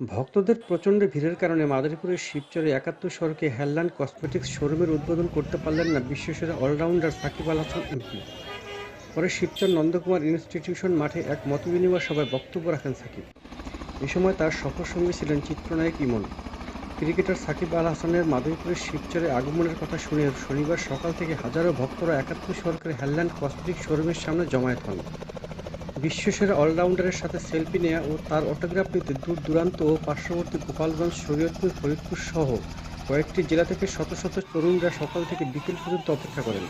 ভক্তদের প্রচণ্ড ভিড়ের কারণে মাদারীপুরের শিবচরে একাত্তর সড়কে হেলল্যান্ড কসমেটিক্স শোরুমের উদ্বোধন করতে পারলেন না বিশ্বসেরা অলরাউন্ডার সাকিব আল হাসান এমপি। পরে শিবচর নন্দকুমার ইনস্টিটিউশন মাঠে এক মতবিনিময় সভায় বক্তব্য রাখেন সাকিব। এ সময় তার সফর সঙ্গী ছিলেন চিত্রনায়ক ইমন। ক্রিকেটার সাকিব আল হাসানের মাদারীপুরের শিবচরে আগমনের কথা শুনে শনিবার সকাল থেকে হাজারো ভক্তরা একাত্তর সরকারের হেলল্যান্ড কসমেটিক্স শোরুমের সামনে জমায়েত হন। বিশ্বসেরা অলরাউন্ডারের সাথে সেলফি নেওয়া ও তার অটোগ্রাফ নিতে দূর দূরান্ত ও পার্শ্ববর্তী গোপালগঞ্জ, শরীয়তপুর, ফরিদপুর সহ কয়েকটি জেলা থেকে শত শত তরুণরা সকাল থেকে বিকেল পর্যন্ত অপেক্ষা করেন।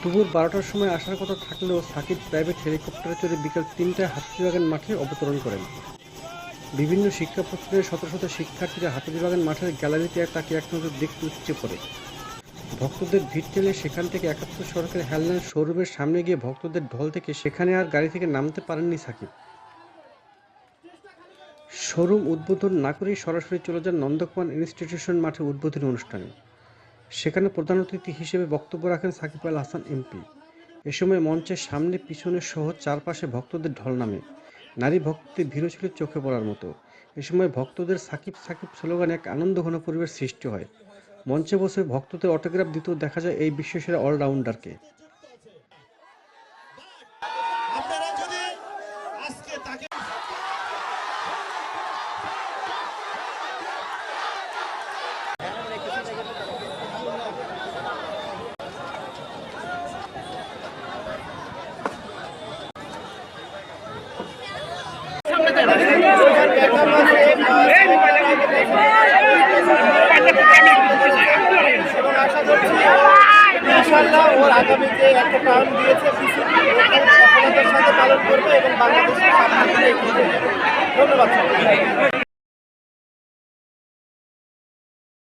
দুপুর বারোটার সময় আসার কথা থাকলেও সাকিব প্রাইভেট হেলিকপ্টারে চড়ে বিকেল তিনটায় হাতিবাগান মাঠে অবতরণ করেন। বিভিন্ন শিক্ষা প্রতিষ্ঠানের শত শত শিক্ষার্থীরা হাতিবাগান মাঠের গ্যালারিতে তাকে এক নজর দেখতে উপচে পড়ে। ভক্তদের ভিড় ঠেলে সেখান থেকে একাত্তর সড়কের হেলল্যান্ড শোরুমের সামনে গিয়ে ভক্তদের ঢল থেকে সেখানে আর গাড়ি থেকে নামতে পারেননি সাকিব। শোরুম উদ্বোধন না করেই সরাসরি চলে যান নন্দকুমার ইনস্টিটিউশন মাঠে উদ্বোধনী অনুষ্ঠানে। সেখানে প্রধান অতিথি হিসেবে বক্তব্য রাখেন সাকিব আল হাসান এমপি। এ সময় মঞ্চের সামনে, পিছনে সহ চারপাশে ভক্তদের ঢল নামে। নারী ভক্তদের ভিড় ছিল চোখে পড়ার মতো। এ সময় ভক্তদের সাকিব সাকিব স্লোগানে এক আনন্দ ঘন পরিবেশ সৃষ্টি হয়। মঞ্চে বসে ভক্তদের অটোগ্রাফ দিতেও দেখা যায় এই বিশ্বসেরা অলরাউন্ডারকে ইনশাআল্লাহ ওর আগামী যে একটা টার্ম দিয়েছে সফলতার সাথে পালন করবে এবং বাংলাদেশের সামনে ধন্যবাদ